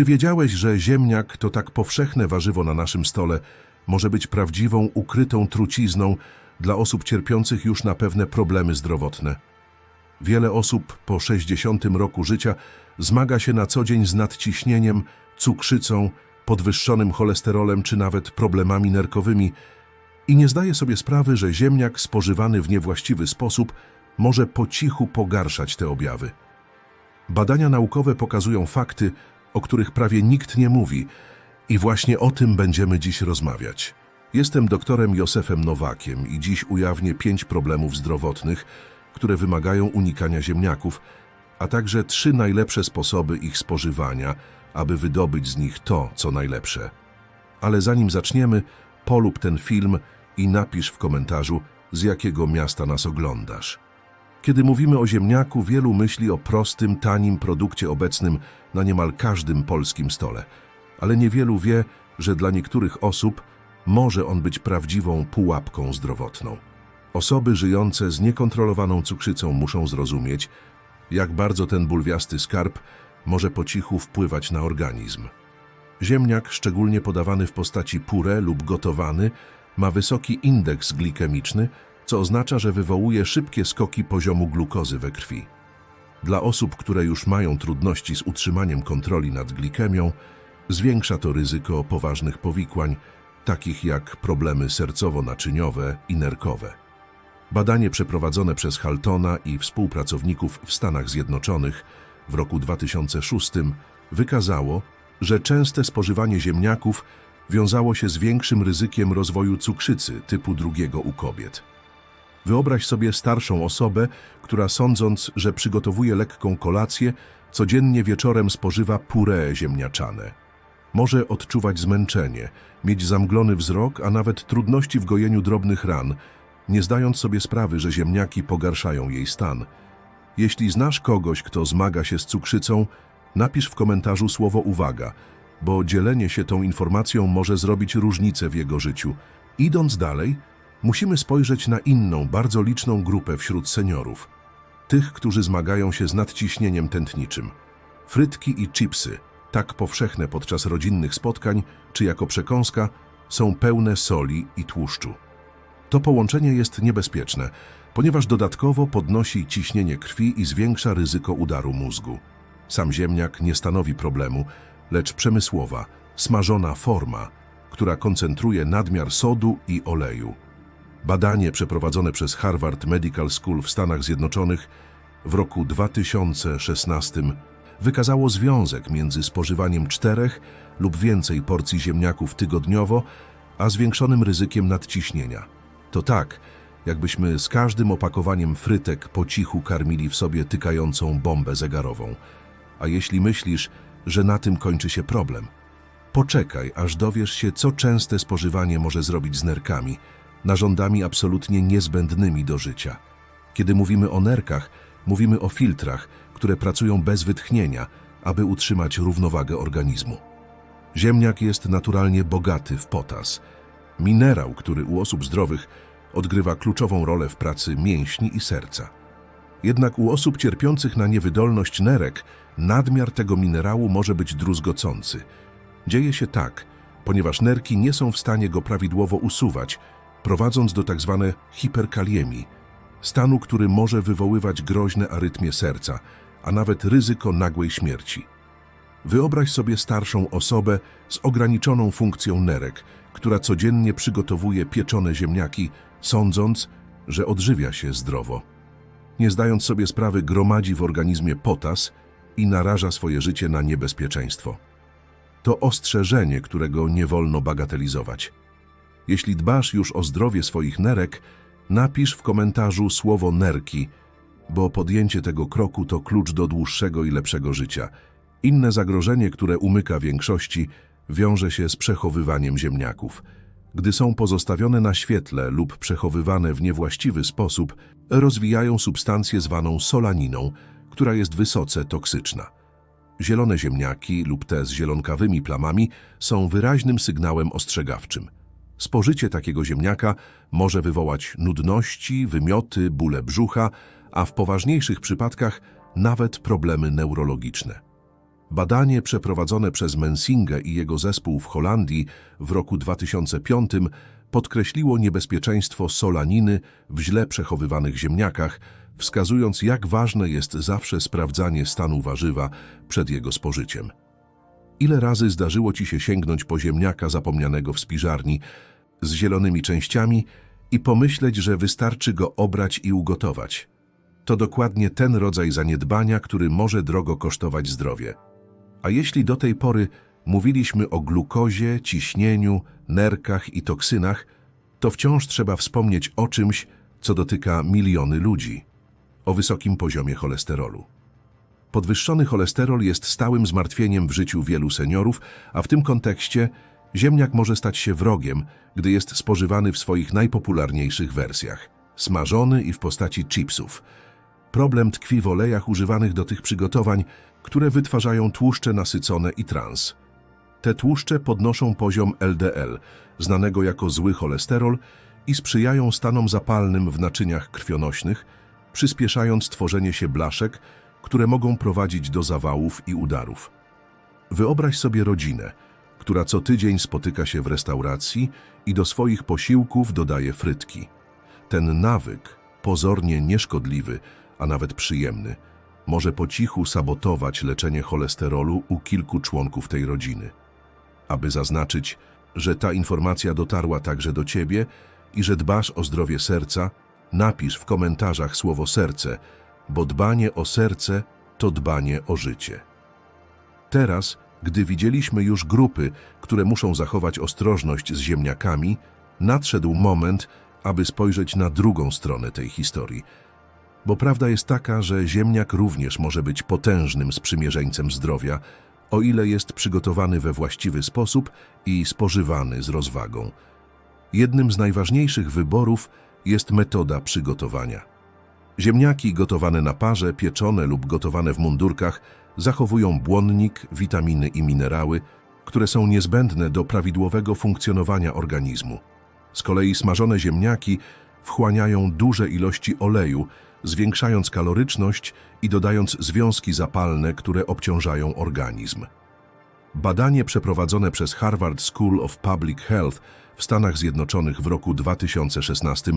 Czy wiedziałeś, że ziemniak to tak powszechne warzywo na naszym stole może być prawdziwą, ukrytą trucizną dla osób cierpiących już na pewne problemy zdrowotne? Wiele osób po 60 roku życia zmaga się na co dzień z nadciśnieniem, cukrzycą, podwyższonym cholesterolem czy nawet problemami nerkowymi i nie zdaje sobie sprawy, że ziemniak spożywany w niewłaściwy sposób może po cichu pogarszać te objawy. Badania naukowe pokazują fakty, o których prawie nikt nie mówi i właśnie o tym będziemy dziś rozmawiać. Jestem doktorem Józefem Nowakiem i dziś ujawnię pięć problemów zdrowotnych, które wymagają unikania ziemniaków, a także trzy najlepsze sposoby ich spożywania, aby wydobyć z nich to, co najlepsze. Ale zanim zaczniemy, polub ten film i napisz w komentarzu, z jakiego miasta nas oglądasz. Kiedy mówimy o ziemniaku, wielu myśli o prostym, tanim produkcie obecnym na niemal każdym polskim stole. Ale niewielu wie, że dla niektórych osób może on być prawdziwą pułapką zdrowotną. Osoby żyjące z niekontrolowaną cukrzycą muszą zrozumieć, jak bardzo ten bulwiasty skarb może po cichu wpływać na organizm. Ziemniak, szczególnie podawany w postaci puree lub gotowany, ma wysoki indeks glikemiczny, co oznacza, że wywołuje szybkie skoki poziomu glukozy we krwi. Dla osób, które już mają trudności z utrzymaniem kontroli nad glikemią, zwiększa to ryzyko poważnych powikłań, takich jak problemy sercowo-naczyniowe i nerkowe. Badanie przeprowadzone przez Haltona i współpracowników w Stanach Zjednoczonych w roku 2006 wykazało, że częste spożywanie ziemniaków wiązało się z większym ryzykiem rozwoju cukrzycy typu drugiego u kobiet. Wyobraź sobie starszą osobę, która sądząc, że przygotowuje lekką kolację, codziennie wieczorem spożywa puree ziemniaczane. Może odczuwać zmęczenie, mieć zamglony wzrok, a nawet trudności w gojeniu drobnych ran, nie zdając sobie sprawy, że ziemniaki pogarszają jej stan. Jeśli znasz kogoś, kto zmaga się z cukrzycą, napisz w komentarzu słowo uwaga, bo dzielenie się tą informacją może zrobić różnicę w jego życiu. Idąc dalej, musimy spojrzeć na inną, bardzo liczną grupę wśród seniorów. Tych, którzy zmagają się z nadciśnieniem tętniczym. Frytki i chipsy, tak powszechne podczas rodzinnych spotkań czy jako przekąska, są pełne soli i tłuszczu. To połączenie jest niebezpieczne, ponieważ dodatkowo podnosi ciśnienie krwi i zwiększa ryzyko udaru mózgu. Sam ziemniak nie stanowi problemu, lecz przemysłowa, smażona forma, która koncentruje nadmiar sodu i oleju. Badanie przeprowadzone przez Harvard Medical School w Stanach Zjednoczonych w roku 2016 wykazało związek między spożywaniem czterech lub więcej porcji ziemniaków tygodniowo, a zwiększonym ryzykiem nadciśnienia. To tak, jakbyśmy z każdym opakowaniem frytek po cichu karmili w sobie tykającą bombę zegarową. A jeśli myślisz, że na tym kończy się problem, poczekaj, aż dowiesz się, co częste spożywanie może zrobić z nerkami, narządami absolutnie niezbędnymi do życia. Kiedy mówimy o nerkach, mówimy o filtrach, które pracują bez wytchnienia, aby utrzymać równowagę organizmu. Ziemniak jest naturalnie bogaty w potas, minerał, który u osób zdrowych odgrywa kluczową rolę w pracy mięśni i serca. Jednak u osób cierpiących na niewydolność nerek nadmiar tego minerału może być druzgocący. Dzieje się tak, ponieważ nerki nie są w stanie go prawidłowo usuwać, prowadząc do tzw. hiperkaliemii, stanu, który może wywoływać groźne arytmie serca, a nawet ryzyko nagłej śmierci. Wyobraź sobie starszą osobę z ograniczoną funkcją nerek, która codziennie przygotowuje pieczone ziemniaki, sądząc, że odżywia się zdrowo. Nie zdając sobie sprawy, gromadzi w organizmie potas i naraża swoje życie na niebezpieczeństwo. To ostrzeżenie, którego nie wolno bagatelizować. Jeśli dbasz już o zdrowie swoich nerek, napisz w komentarzu słowo nerki, bo podjęcie tego kroku to klucz do dłuższego i lepszego życia. Inne zagrożenie, które umyka większości, wiąże się z przechowywaniem ziemniaków. Gdy są pozostawione na świetle lub przechowywane w niewłaściwy sposób, rozwijają substancję zwaną solaniną, która jest wysoce toksyczna. Zielone ziemniaki lub te z zielonkawymi plamami są wyraźnym sygnałem ostrzegawczym. Spożycie takiego ziemniaka może wywołać nudności, wymioty, bóle brzucha, a w poważniejszych przypadkach nawet problemy neurologiczne. Badanie przeprowadzone przez Mensingę i jego zespół w Holandii w roku 2005 podkreśliło niebezpieczeństwo solaniny w źle przechowywanych ziemniakach, wskazując jak ważne jest zawsze sprawdzanie stanu warzywa przed jego spożyciem. Ile razy zdarzyło Ci się sięgnąć po ziemniaka zapomnianego w spiżarni z zielonymi częściami i pomyśleć, że wystarczy go obrać i ugotować? To dokładnie ten rodzaj zaniedbania, który może drogo kosztować zdrowie. A jeśli do tej pory mówiliśmy o glukozie, ciśnieniu, nerkach i toksynach, to wciąż trzeba wspomnieć o czymś, co dotyka miliony ludzi o wysokim poziomie cholesterolu. Podwyższony cholesterol jest stałym zmartwieniem w życiu wielu seniorów, a w tym kontekście ziemniak może stać się wrogiem, gdy jest spożywany w swoich najpopularniejszych wersjach smażony i w postaci chipsów. Problem tkwi w olejach używanych do tych przygotowań, które wytwarzają tłuszcze nasycone i trans. Te tłuszcze podnoszą poziom LDL, znanego jako zły cholesterol, i sprzyjają stanom zapalnym w naczyniach krwionośnych, przyspieszając tworzenie się blaszek, które mogą prowadzić do zawałów i udarów. Wyobraź sobie rodzinę, która co tydzień spotyka się w restauracji i do swoich posiłków dodaje frytki. Ten nawyk, pozornie nieszkodliwy, a nawet przyjemny, może po cichu sabotować leczenie cholesterolu u kilku członków tej rodziny. Aby zaznaczyć, że ta informacja dotarła także do Ciebie i że dbasz o zdrowie serca, napisz w komentarzach słowo serce, bo dbanie o serce to dbanie o życie. Teraz, gdy widzieliśmy już grupy, które muszą zachować ostrożność z ziemniakami, nadszedł moment, aby spojrzeć na drugą stronę tej historii. Bo prawda jest taka, że ziemniak również może być potężnym sprzymierzeńcem zdrowia, o ile jest przygotowany we właściwy sposób i spożywany z rozwagą. Jednym z najważniejszych wyborów jest metoda przygotowania. Ziemniaki gotowane na parze, pieczone lub gotowane w mundurkach zachowują błonnik, witaminy i minerały, które są niezbędne do prawidłowego funkcjonowania organizmu. Z kolei smażone ziemniaki wchłaniają duże ilości oleju, zwiększając kaloryczność i dodając związki zapalne, które obciążają organizm. Badanie przeprowadzone przez Harvard School of Public Health w Stanach Zjednoczonych w roku 2016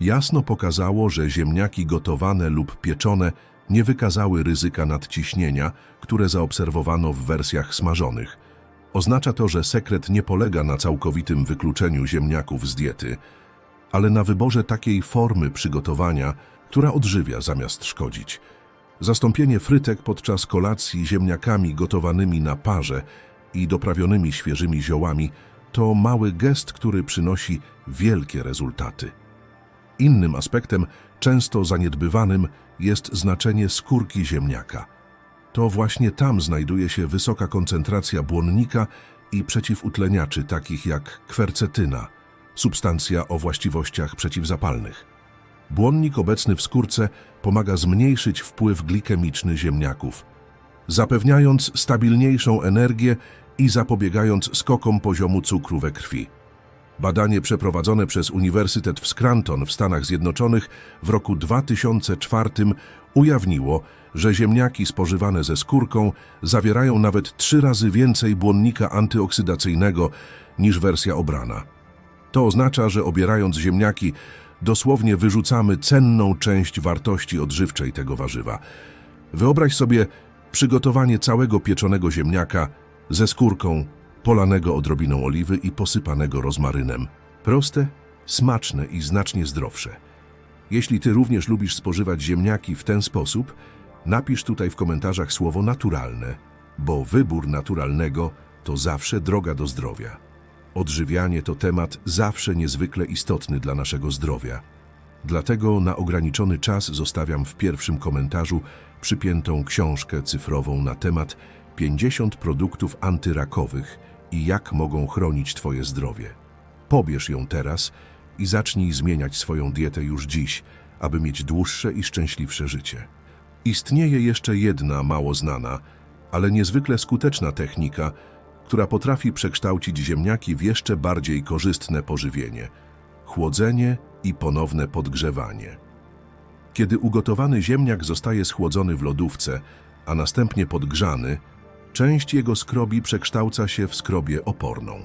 jasno pokazało, że ziemniaki gotowane lub pieczone nie wykazały ryzyka nadciśnienia, które zaobserwowano w wersjach smażonych. Oznacza to, że sekret nie polega na całkowitym wykluczeniu ziemniaków z diety, ale na wyborze takiej formy przygotowania, która odżywia zamiast szkodzić. Zastąpienie frytek podczas kolacji ziemniakami gotowanymi na parze i doprawionymi świeżymi ziołami to mały gest, który przynosi wielkie rezultaty. Innym aspektem, często zaniedbywanym, jest znaczenie skórki ziemniaka. To właśnie tam znajduje się wysoka koncentracja błonnika i przeciwutleniaczy takich jak kwercetyna, substancja o właściwościach przeciwzapalnych. Błonnik obecny w skórce pomaga zmniejszyć wpływ glikemiczny ziemniaków, zapewniając stabilniejszą energię i zapobiegając skokom poziomu cukru we krwi. Badanie przeprowadzone przez Uniwersytet w Scranton w Stanach Zjednoczonych w roku 2004 ujawniło, że ziemniaki spożywane ze skórką zawierają nawet trzy razy więcej błonnika antyoksydacyjnego niż wersja obrana. To oznacza, że obierając ziemniaki dosłownie wyrzucamy cenną część wartości odżywczej tego warzywa. Wyobraź sobie przygotowanie całego pieczonego ziemniaka ze skórką, polanego odrobiną oliwy i posypanego rozmarynem. Proste, smaczne i znacznie zdrowsze. Jeśli Ty również lubisz spożywać ziemniaki w ten sposób, napisz tutaj w komentarzach słowo naturalne, bo wybór naturalnego to zawsze droga do zdrowia. Odżywianie to temat zawsze niezwykle istotny dla naszego zdrowia. Dlatego na ograniczony czas zostawiam w pierwszym komentarzu przypiętą książkę cyfrową na temat 50 produktów antyrakowych i jak mogą chronić Twoje zdrowie. Pobierz ją teraz i zacznij zmieniać swoją dietę już dziś, aby mieć dłuższe i szczęśliwsze życie. Istnieje jeszcze jedna mało znana, ale niezwykle skuteczna technika, która potrafi przekształcić ziemniaki w jeszcze bardziej korzystne pożywienie chłodzenie i ponowne podgrzewanie. Kiedy ugotowany ziemniak zostaje schłodzony w lodówce, a następnie podgrzany, część jego skrobi przekształca się w skrobię oporną.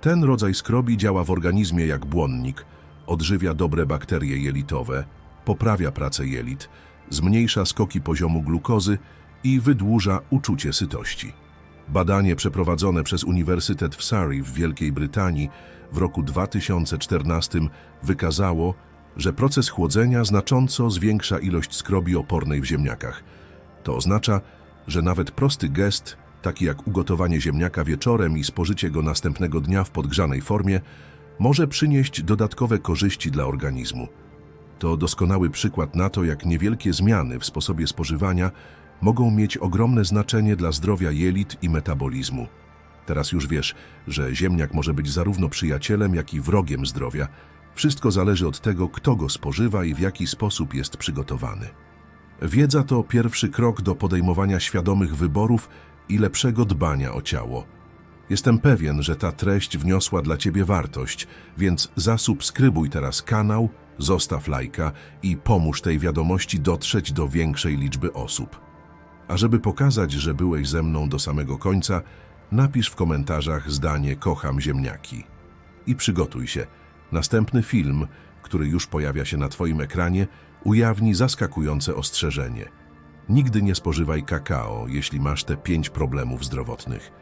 Ten rodzaj skrobi działa w organizmie jak błonnik, odżywia dobre bakterie jelitowe, poprawia pracę jelit, zmniejsza skoki poziomu glukozy i wydłuża uczucie sytości. Badanie przeprowadzone przez Uniwersytet w Surrey w Wielkiej Brytanii w roku 2014 wykazało, że proces chłodzenia znacząco zwiększa ilość skrobi opornej w ziemniakach. To oznacza, że nawet prosty gest, taki jak ugotowanie ziemniaka wieczorem i spożycie go następnego dnia w podgrzanej formie, może przynieść dodatkowe korzyści dla organizmu. To doskonały przykład na to, jak niewielkie zmiany w sposobie spożywania mogą mieć ogromne znaczenie dla zdrowia jelit i metabolizmu. Teraz już wiesz, że ziemniak może być zarówno przyjacielem, jak i wrogiem zdrowia. Wszystko zależy od tego, kto go spożywa i w jaki sposób jest przygotowany. Wiedza to pierwszy krok do podejmowania świadomych wyborów i lepszego dbania o ciało. Jestem pewien, że ta treść wniosła dla Ciebie wartość, więc zasubskrybuj teraz kanał, zostaw lajka i pomóż tej wiadomości dotrzeć do większej liczby osób. A żeby pokazać, że byłeś ze mną do samego końca, napisz w komentarzach zdanie kocham ziemniaki. I przygotuj się. Następny film, który już pojawia się na Twoim ekranie, ujawni zaskakujące ostrzeżenie. Nigdy nie spożywaj kakao, jeśli masz te pięć problemów zdrowotnych.